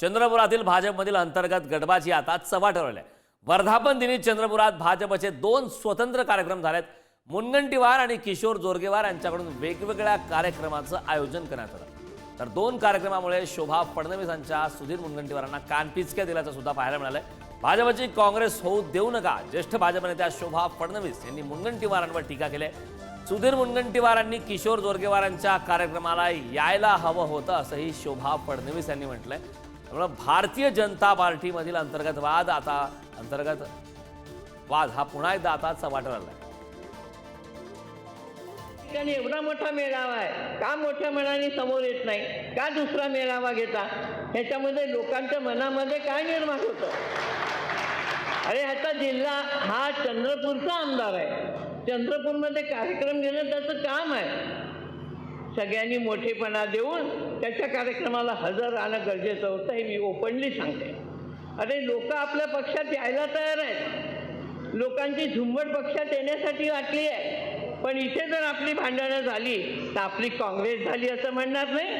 चंद्रपुरातील भाजपमधील अंतर्गत गटबाजी आता चव्हाट्यावर ठरवली आहे वर्धापन दिनी चंद्रपुरात भाजपचे दोन स्वतंत्र कार्यक्रम झालेत. मुनगंटीवार आणि किशोर जोरगेवार यांच्याकडून वेगवेगळ्या कार्यक्रमाचं आयोजन करण्यात आलं. तर दोन कार्यक्रमामुळे शोभा फडणवीसांच्या सुधीर मुनगंटीवारांना कानपिचक्या दिल्याचं सुद्धा पाहायला मिळालंय. भाजपची काँग्रेस होऊ देऊ नका ज्येष्ठ भाजप नेत्या शोभा फडणवीस यांनी मुनगंटीवारांवर टीका केली आहे. सुधीर मुनगंटीवारांनी किशोर जोरगेवारांच्या कार्यक्रमाला यायला हवं होतं असंही शोभा फडणवीस यांनी म्हटलंय. त्यामुळं भारतीय जनता पार्टीमधील अंतर्गत वाद आता अंतर्गत वाद हा पुन्हा एकदा आता चव्हाट्यावर आलाय ठिकाणी एवढा मोठा मेळावा आहे. का मोठ्या मनाने समोर येत नाही? का दुसरा मेळावा घेता? ह्याच्यामध्ये लोकांच्या मनामध्ये काय निर्माण होतं? अरे ह्याचा जिल्हा हा चंद्रपूरचा आमदार आहे. चंद्रपूरमध्ये कार्यक्रम घेणं त्याचं काम आहे. सगळ्यांनी मोठेपणा देऊन त्याच्या कार्यक्रमाला हजर राहणं गरजेचं होतं हे मी ओपनली सांगते. अरे लोक आपल्या पक्षात यायला तयार आहेत. लोकांची झुंबड पक्षात येण्यासाठी वाटली आहे. पण इथे जर आपली भांडणं झाली तर आपली काँग्रेस झाली असं म्हणणार नाही.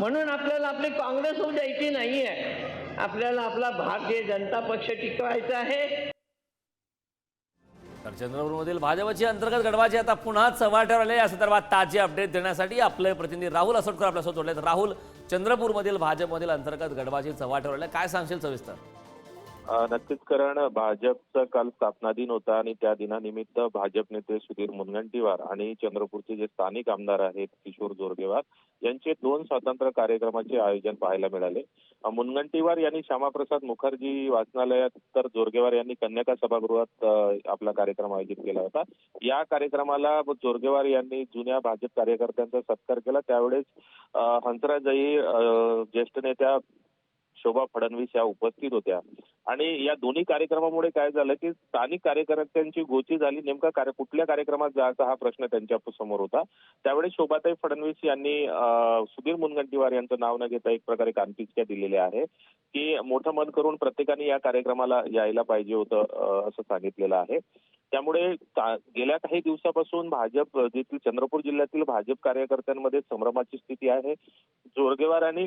म्हणून आपल्याला आपली काँग्रेस होऊ द्यायची नाही आहे आपल्याला आपला भारतीय जनता पक्ष टिकवायचा आहे. तर चंद्रपूरमधील भाजपची अंतर्गत गडबाजी आता पुन्हा चव्हाट्यावर आले या संदर्भात ताजे अपडेट देण्यासाठी आपले प्रतिनिधी राहुल असोटकर आपल्यासोबत जोडले राहुल चंद्रपूरमधील भाजपमधील अंतर्गत गडबाजी चव्हाट्यावर आले काय सांगशील सविस्तर? नक्कीच कारण भाजपचा काल स्थापना दिन होता आणि त्या दिनानिमित्त भाजप नेते सुधीर मुनगंटीवार आणि चंद्रपूरचे जे स्थानिक आमदार आहेत किशोर जोरगेवार यांचे दोन स्वातंत्र्य कार्यक्रमाचे आयोजन पाहायला मिळाले. मुनगंटीवार यांनी श्यामाप्रसाद मुखर्जी वाचनालयात तर जोरगेवार यांनी कन्याका सभागृहात आपला कार्यक्रम आयोजित केला होता. या कार्यक्रमाला जोरगेवार यांनी जुन्या भाजप कार्यकर्त्यांचा सत्कार केला. त्यावेळेस हंसराजही ज्येष्ठ नेत्या शोभा फडणवीस या उपस्थित होत्या. आणि या दोन्ही कार्यक्रमामुळे काय झालं की स्थानिक कार्यकर्त्यांची गोची झाली. नेमका कार्य कुठल्या कार्यक्रमात जायचा हा प्रश्न त्यांच्यासमोर होता. त्यावेळी शोभाताई फडणवीस यांनी सुधीर मुनगंटीवार यांचं नाव न घेता एक प्रकारे कानपिचक्या दिलेल्या आहे की मोठं मन करून प्रत्येकाने या कार्यक्रमाला यायला पाहिजे होतं असं सांगितलेलं आहे. त्यामुळे गेल्या काही दिवसापासून भाजप जेथील चंद्रपूर जिल्ह्यातील भाजप कार्यकर्त्यांमध्ये संभ्रमाची स्थिती आहे. जोरगेवार आणि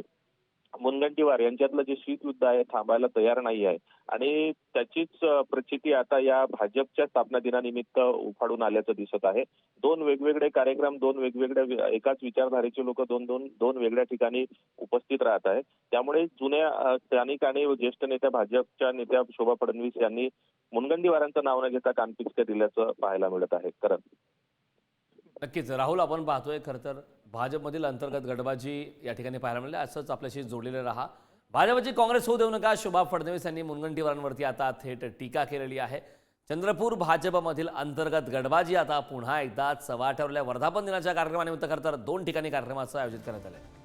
मुनगंटीवार यांच्यातलं जे शीतयुद्ध आहे थांबायला तयार नाही आहे. आणि त्याचीच प्रचिती आता या भाजपच्या स्थापना दिनानिमित्त उफाडून आल्याचं दिसत आहे. दोन वेगवेगळे कार्यक्रम दोन वेगवेगळ्या एकाच विचारधारेचे लोक दोन दोन दोन वेगळ्या ठिकाणी उपस्थित राहत आहेत. त्यामुळे जुन्या स्थानिक आणि ज्येष्ठ नेत्या भाजपच्या नेत्या शोभा फडणवीस यांनी मुनगंटीवारांचं नाव न घेता कानपिचक्या दिल्याचं पाहायला मिळत आहे. कारण नक्कीच. राहुल आपण पाहतोय खरं तर भाजपमधील अंतर्गत गडबाजी या ठिकाणी पाहायला मिळाली. असंच आपल्याशी जोडलेले राहा. भाजपची काँग्रेस होऊ देऊ नका. शोभा फडणवीस यांनी मुनगंटीवारांवरती आता थेट टीका केलेली आहे. चंद्रपूर भाजपमधील अंतर्गत गडबाजी आता पुन्हा एकदा चव्हाट्यावरल्या वर्धापन दिनाच्या कार्यक्रमानिमित्त खरं तर दोन ठिकाणी कार्यक्रमाचं आयोजित करण्यात आलं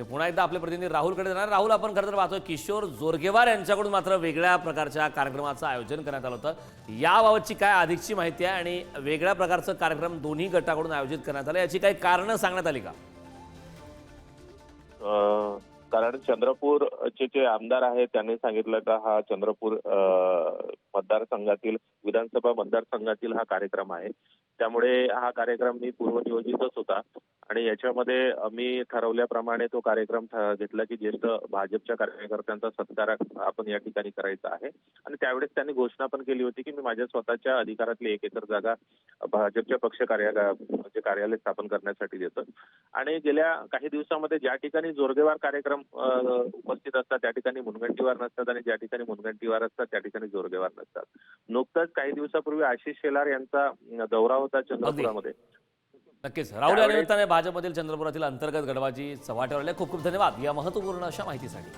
म्हणजे पुन्हा एकदा आपले प्रतिनिधी राहुलकडे जाणार. राहुल आपण खरं तर पाहतोय किशोर जोरगेवार यांच्याकडून मात्र वेगळ्या प्रकारच्या कार्यक्रमाचं आयोजन करण्यात आलं होतं. याबाबतची काय अधिकची माहिती आहे आणि वेगळ्या प्रकारचं कार्यक्रम दोन्ही गटाकडून आयोजित करण्यात आलं. याची काही कारणं सांगण्यात आली का? कारण चंद्रपूरचे जे आमदार आहेत त्यांनी सांगितलं का हा चंद्रपूर मतदारसंघातील विधानसभा मतदारसंघातील हा कार्यक्रम आहे. त्यामुळे हा कार्यक्रम मी पूर्वनियोजितच होता. आणि याच्यामध्ये मी ठरवल्याप्रमाणे तो कार्यक्रम घेतला की ज्येष्ठ भाजपच्या कार्यकर्त्यांचा सत्कार आपण या ठिकाणी करायचा आहे. आणि त्यावेळेस त्यांनी घोषणा पण केली होती की मी माझ्या स्वतःच्या अधिकारातली एक एकर जागा भाजपच्या पक्ष कार्य म्हणजे कार्यालय स्थापन करण्यासाठी देतो. आणि गेल्या काही दिवसामध्ये ज्या ठिकाणी जोरगेवार कार्यक्रम उपस्थित असतात त्या ठिकाणी मुनगंटीवार नसतात आणि ज्या ठिकाणी मुनगंटीवार असतात त्या ठिकाणी जोरगेवार नसतात. नुकतंच काही दिवसापूर्वी आशिष शेलार यांचा दौरा होता चंद्रपुरामध्ये. नक्कीच. राहुल या निमित्ताने भाजपमधील चंद्रपुरातील अंतर्गत गडबाजी चव्हाट्यावर आले. खूप खूप धन्यवाद या महत्त्वपूर्ण अशा माहितीसाठी.